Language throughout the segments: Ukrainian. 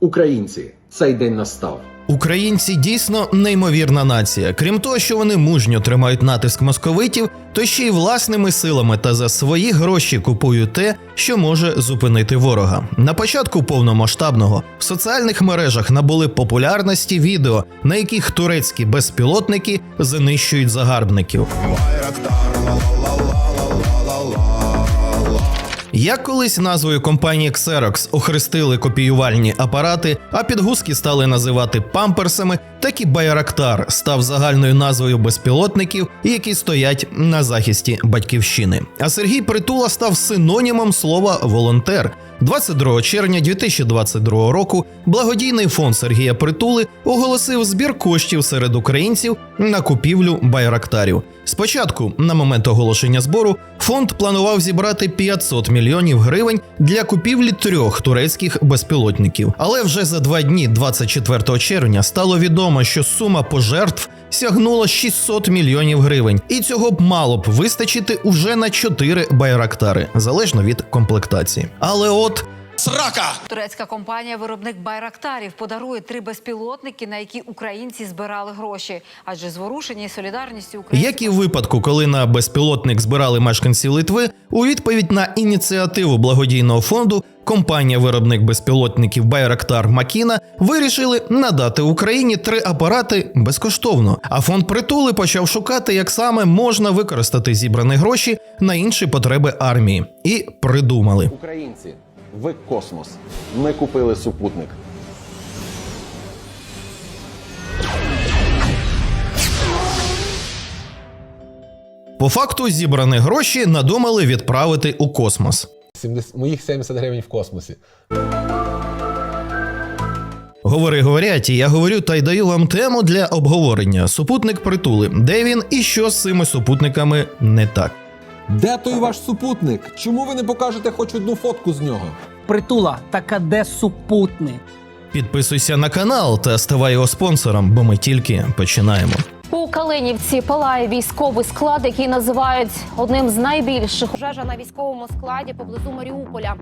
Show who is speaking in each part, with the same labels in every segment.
Speaker 1: Українці, цей день настав.
Speaker 2: Українці дійсно неймовірна нація. Крім того, що вони мужньо тримають натиск московитів, то ще й власними силами та за свої гроші купують те, що може зупинити ворога. На початку повномасштабного в соціальних мережах набули популярності відео, на яких турецькі безпілотники знищують загарбників. Як колись назвою компанії Xerox охрестили копіювальні апарати, а підгузки стали називати памперсами, так і Байрактар став загальною назвою безпілотників, які стоять на захисті батьківщини. А Сергій Притула став синонімом слова волонтер. 22 червня 2022 року благодійний фонд Сергія Притули оголосив збір коштів серед українців на купівлю байрактарів. Спочатку, на момент оголошення збору, фонд планував зібрати 500 мільйонів гривень для купівлі трьох турецьких безпілотників. Але вже за два дні, 24 червня, стало відомо, що сума пожертв сягнула 600 мільйонів гривень, і цього б мало б вистачити уже на 4 байрактари, залежно від комплектації. Але от
Speaker 3: Срака!
Speaker 4: Турецька компанія виробник байрактарів подарує три безпілотники, на які українці збирали гроші. Адже зворушені солідарністю українців...
Speaker 2: Як і в випадку, коли на безпілотник збирали мешканці Литви, у відповідь на ініціативу благодійного фонду компанія-виробник безпілотників Байрактар Макіна вирішили надати Україні три апарати безкоштовно. А фонд притули почав шукати, як саме можна використати зібрані гроші на інші потреби армії, і придумали.
Speaker 1: Українці, ви космос. Ми купили супутник.
Speaker 2: По факту зібрані гроші надумали відправити у космос.
Speaker 5: 70, моїх 70 гривень в космосі.
Speaker 2: Говори, говорять, і я говорю та й даю вам тему для обговорення. Супутник притули. Де він і що з цими супутниками не так?
Speaker 5: Де той ваш супутник? Чому ви не покажете хоч одну фотку з нього?
Speaker 6: Притула, така де супутник?
Speaker 2: Підписуйся на канал та ставай його спонсором, бо ми тільки починаємо.
Speaker 7: У Калинівці палає військовий склад, який називають одним з найбільших.
Speaker 8: Пожежа на військовому складі поблизу Маріуполя.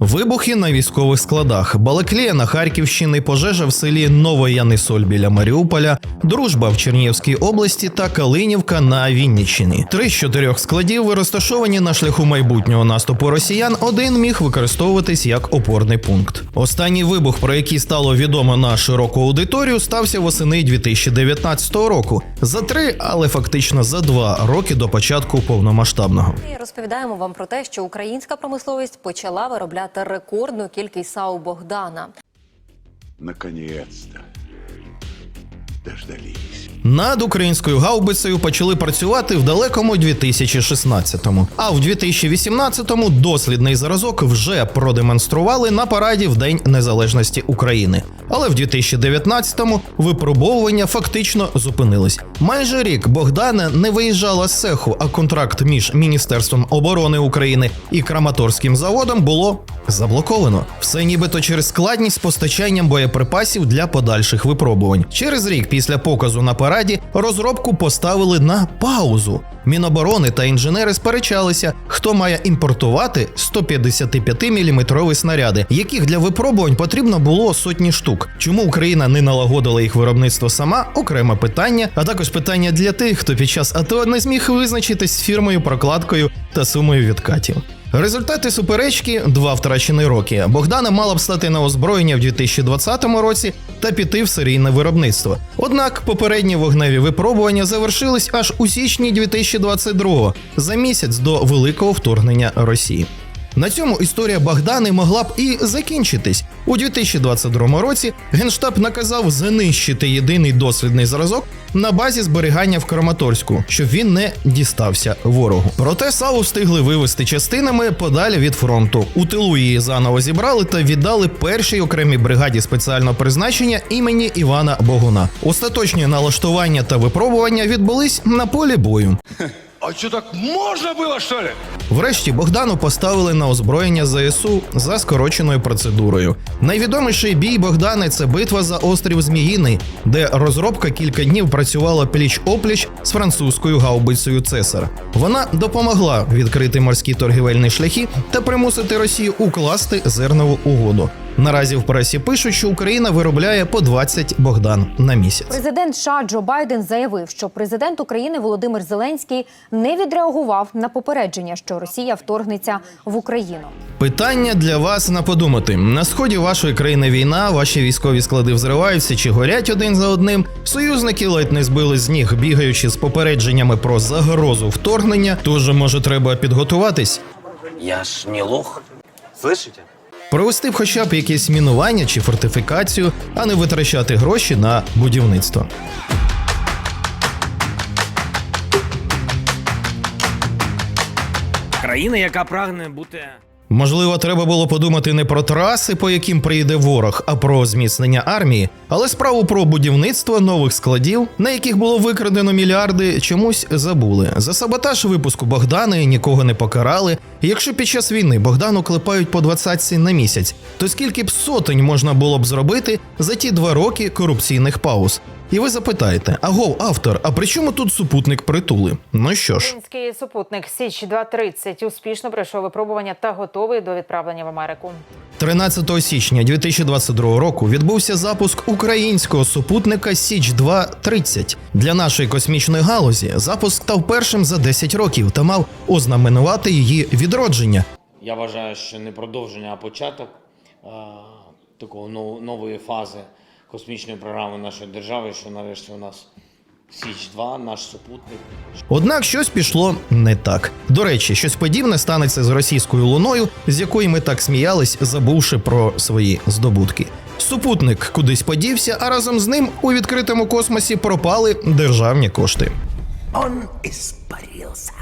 Speaker 2: Вибухи на військових складах. Балаклія на Харківщині, пожежа в селі Новоянисоль біля Маріуполя, дружба в Чернігівській області та Калинівка на Вінниччині. Три з чотирьох складів розташовані на шляху майбутнього наступу росіян. Один міг використовуватись як опорний пункт. Останній вибух, про який стало відомо на широку аудиторію, стався восени 2019 року. За три, але фактично за два роки до початку повномасштабного.
Speaker 8: Розповідаємо вам про те, що українська промисловість почала виробляти рекордну кількість САУ Богдана.
Speaker 9: Наконець-то Дождались.
Speaker 2: Над українською гаубицею почали працювати в далекому 2016-му. А в 2018-му дослідний зразок вже продемонстрували на параді в День Незалежності України. Але в 2019-му випробовування фактично зупинились. Майже рік Богдана не виїжджала з цеху, а контракт між Міністерством оборони України і Краматорським заводом було заблоковано. Все нібито через складність з постачанням боєприпасів для подальших випробувань. Через рік після показу на параді розробку поставили на паузу. Міноборони та інженери сперечалися, хто має імпортувати 155-мм снаряди, яких для випробувань потрібно було сотні штук. Чому Україна не налагодила їх виробництво сама? Окреме питання, а також питання для тих, хто під час АТО не зміг визначитись з фірмою, прокладкою та сумою відкатів. Результати суперечки два втрачені роки. Богдана мала б стати на озброєння в 2020 році та піти в серійне виробництво. Однак попередні вогневі випробування завершились аж у січні 2022 за місяць до великого вторгнення Росії. На цьому історія Богдани могла б і закінчитись. У 2022 році Генштаб наказав знищити єдиний дослідний зразок на базі зберігання в Краматорську, щоб він не дістався ворогу. Проте САУ встигли вивести частинами подалі від фронту. У тилу її заново зібрали та віддали першій окремій бригаді спеціального призначення імені Івана Богуна. Остаточні налаштування та випробування відбулись на полі бою.
Speaker 3: А что так можно было, что ли?
Speaker 2: Врешті Богдану поставили на озброєння ЗСУ за скороченою процедурою. Найвідоміший бій Богдани це битва за острів Зміїний, де розробка кілька днів працювала пліч опліч з французькою гаубицею Цесар. Вона допомогла відкрити морські торгівельні шляхи та примусити Росію укласти зернову угоду. Наразі в пресі пишуть, що Україна виробляє по 20 Богдан на місяць.
Speaker 9: Президент США Джо Байден заявив, що президент України Володимир Зеленський не відреагував на попередження, що Росія вторгнеться в Україну.
Speaker 2: Питання для вас на подумати: на сході вашої країни війна, ваші військові склади взриваються чи горять один за одним. Союзники ледь не збили з ніг, бігаючи з попередженнями про загрозу вторгнення. Тож може треба підготуватись,
Speaker 10: Я ж не лох. Слышите?
Speaker 2: Провести б хоча б якесь мінування чи фортифікацію, а не витрачати гроші на будівництво.
Speaker 10: Країна, яка прагне бути.
Speaker 2: Можливо, треба було подумати не про траси, по яким приїде ворог, а про зміцнення армії, але справу про будівництво нових складів, на яких було викрадено мільярди, чомусь забули. За саботаж випуску Богдани нікого не покарали. Якщо під час війни Богдану клепають по двадцятці на місяць, то скільки б сотень можна було б зробити за ті два роки корупційних пауз? І ви запитаєте: агов, автор, а при чому тут супутник притули? Ну що ж.
Speaker 11: Український супутник Січ 230 успішно пройшов випробування та готовий до відправлення в Америку.
Speaker 2: 13 січня 2022 року відбувся запуск українського супутника Січ 230 для нашої космічної галузі. Запуск став першим за 10 років та мав ознаменувати її відродження.
Speaker 10: Я вважаю, що не продовження, а початок а, такого нової фази космічної програми нашої держави, що нарешті у нас Січ 2 наш супутник.
Speaker 2: Однак щось пішло не так. До речі, щось подібне станеться з російською луною, з якої ми так сміялись, забувши про свої здобутки. Супутник кудись подівся, а разом з ним у відкритому космосі пропали державні кошти.
Speaker 10: Он испарился.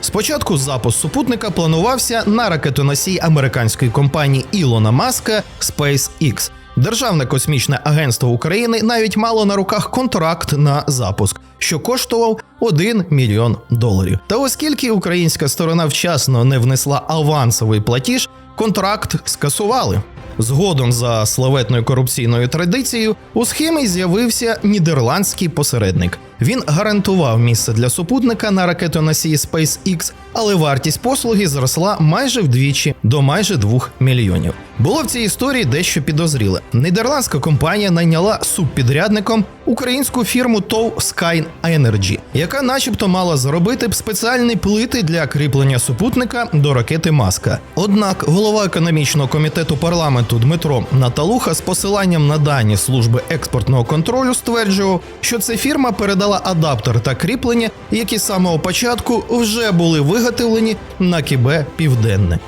Speaker 2: Спочатку запуск супутника планувався на ракетоносій американської компанії Ілона Маска SpaceX. Державне космічне агентство України навіть мало на руках контракт на запуск, що коштував 1 мільйон доларів. Та оскільки українська сторона вчасно не внесла авансовий платіж, контракт скасували. Згодом за славетною корупційною традицією у схемі з'явився нідерландський посередник. Він гарантував місце для супутника на ракетоносії SpaceX, але вартість послуги зросла майже вдвічі до майже 2 мільйонів. Було в цій історії дещо підозріле. Нідерландська компанія найняла субпідрядником українську фірму TOW Sky Energy, яка, начебто, мала зробити спеціальні плити для кріплення супутника до ракети Маска. Однак голова економічного комітету парламенту Дмитро Наталуха з посиланням на дані служби експортного контролю стверджував, що ця фірма передала адаптер та кріплення, які з самого початку вже були виготовлені на Кібе Південне.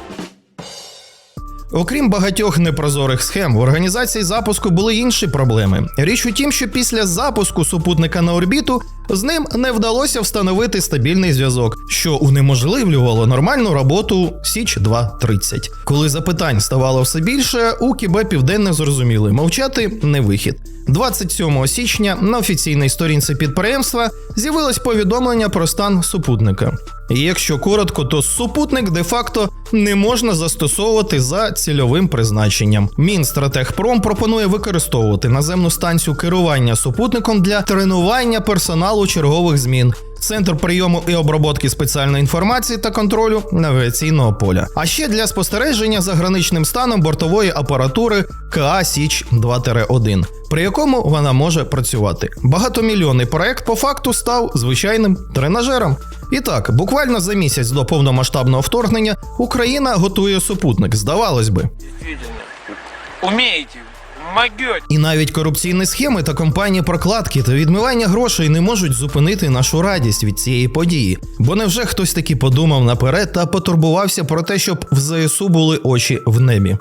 Speaker 2: Окрім багатьох непрозорих схем, в організації запуску були інші проблеми. Річ у тім, що після запуску супутника на орбіту з ним не вдалося встановити стабільний зв'язок, що унеможливлювало нормальну роботу Січ 230 Коли запитань ставало все більше, у КІБ Південне зрозуміли, мовчати не вихід. 27 січня на офіційній сторінці підприємства з'явилось повідомлення про стан супутника. І якщо коротко, то супутник де-факто не можна застосовувати за цільовим призначенням. Мінстратегпром пропонує використовувати наземну станцію керування супутником для тренування персоналу чергових змін. Центр прийому і оброботки спеціальної інформації та контролю навігаційного поля. А ще для спостереження за граничним станом бортової апаратури КА Січ 2-1, при якому вона може працювати. Багатомільйонний проект по факту став звичайним тренажером. І так, буквально за місяць до повномасштабного вторгнення Україна готує супутник. Здавалось би.
Speaker 10: Умеете, могете.
Speaker 2: І навіть корупційні схеми та компанії прокладки та відмивання грошей не можуть зупинити нашу радість від цієї події. Бо невже хтось таки подумав наперед та потурбувався про те, щоб в ЗСУ були очі в небі?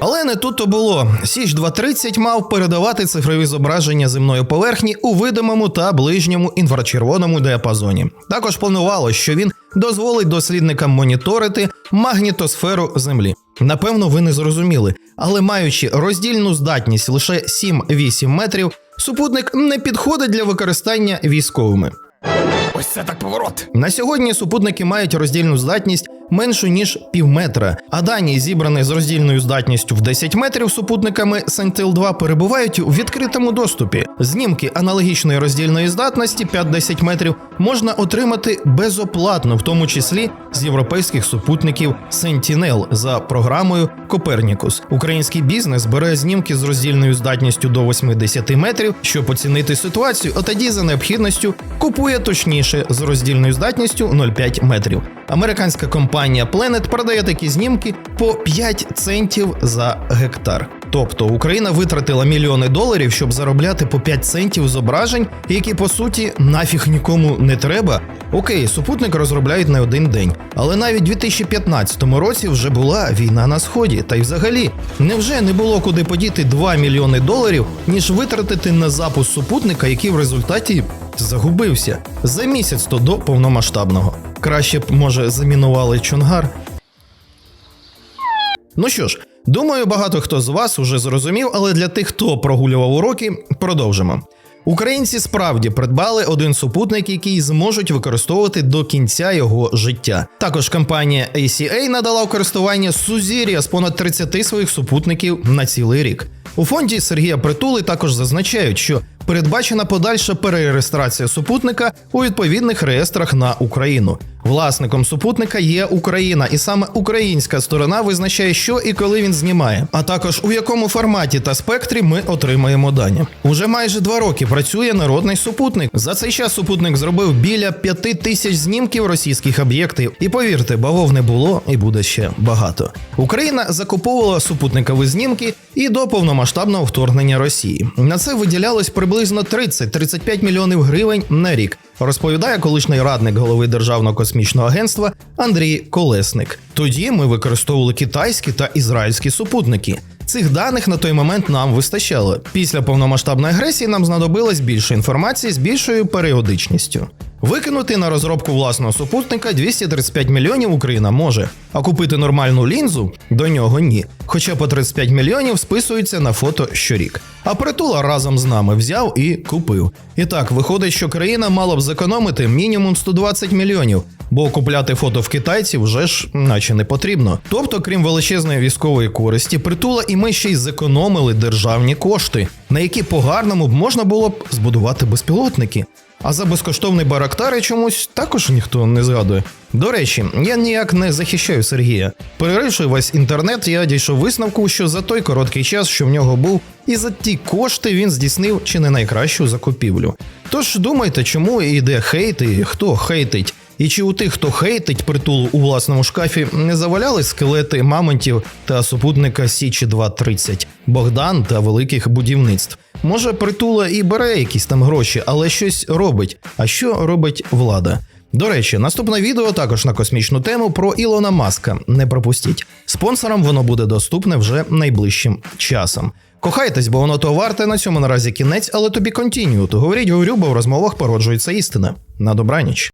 Speaker 2: Але не тут то було. Січ 230 мав передавати цифрові зображення земної поверхні у видимому та ближньому інфрачервоному діапазоні. Також планувало, що він дозволить дослідникам моніторити магнітосферу Землі. Напевно, ви не зрозуміли, але маючи роздільну здатність лише 7-8 метрів, супутник не підходить для використання військовими.
Speaker 3: Ось це так поворот.
Speaker 2: На сьогодні супутники мають роздільну здатність меншу ніж пів метра. А дані, зібрані з роздільною здатністю в 10 метрів супутниками Sentinel-2, перебувають у відкритому доступі. Знімки аналогічної роздільної здатності 5-10 метрів можна отримати безоплатно, в тому числі з європейських супутників Sentinel за програмою Copernicus. Український бізнес бере знімки з роздільною здатністю до 80 метрів, щоб оцінити ситуацію, а тоді за необхідністю купує точніше з роздільною здатністю 0,5 метрів. Американська компанія Planet продає такі знімки по 5 центів за гектар. Тобто Україна витратила мільйони доларів, щоб заробляти по 5 центів зображень, які по суті нафіг нікому не треба. Окей, супутник розробляють не один день, але навіть у 2015 році вже була війна на сході. Та й взагалі, невже не було куди подіти 2 мільйони доларів, ніж витратити на запуск супутника, який в результаті загубився за місяць то до повномасштабного. Краще б, може, замінували чонгар. Ну що ж, думаю, багато хто з вас уже зрозумів, але для тих, хто прогулював уроки, продовжимо. Українці справді придбали один супутник, який зможуть використовувати до кінця його життя. Також компанія ACA надала у користування сузір'я з понад 30 своїх супутників на цілий рік. У фонді Сергія Притули також зазначають, що передбачена подальша перереєстрація супутника у відповідних реєстрах на Україну. Власником супутника є Україна, і саме українська сторона визначає, що і коли він знімає, а також у якому форматі та спектрі ми отримаємо дані. Уже майже два роки працює народний супутник. За цей час супутник зробив біля п'яти тисяч знімків російських об'єктів. І повірте, бавов не було і буде ще багато. Україна закуповувала супутникові знімки і до повномасштабного вторгнення Росії. На це виділялось приблизно 30-35 мільйонів гривень на рік. Розповідає колишній радник голови Державного космічного агентства Андрій Колесник. Тоді ми використовували китайські та ізраїльські супутники. Цих даних на той момент нам вистачало. Після повномасштабної агресії нам знадобилось більше інформації з більшою періодичністю. Викинути на розробку власного супутника 235 мільйонів Україна може, а купити нормальну лінзу до нього ні. Хоча по 35 мільйонів списуються на фото щорік. А притула разом з нами взяв і купив. І так, виходить, що країна мала б зекономити мінімум 120 мільйонів, бо купляти фото в китайців вже ж наче не потрібно. Тобто, крім величезної військової користі, притула і ми ще й зекономили державні кошти, на які по-гарному б можна було б збудувати безпілотники. А за безкоштовний барактари чомусь також ніхто не згадує. До речі, я ніяк не захищаю Сергія. Переривши весь інтернет, я дійшов висновку, що за той короткий час, що в нього був, і за ті кошти він здійснив чи не найкращу закупівлю. Тож думайте, чому йде хейт і хто хейтить? І чи у тих, хто хейтить притулу у власному шкафі, не заваляли скелети мамонтів та супутника Січі 230 Богдан та великих будівництв? Може, притула і бере якісь там гроші, але щось робить. А що робить влада? До речі, наступне відео також на космічну тему про Ілона Маска. Не пропустіть. Спонсорам воно буде доступне вже найближчим часом. Кохайтесь, бо воно то варте на цьому наразі кінець, але тобі континю. То говоріть, говорю, бо в розмовах породжується істина. На добраніч.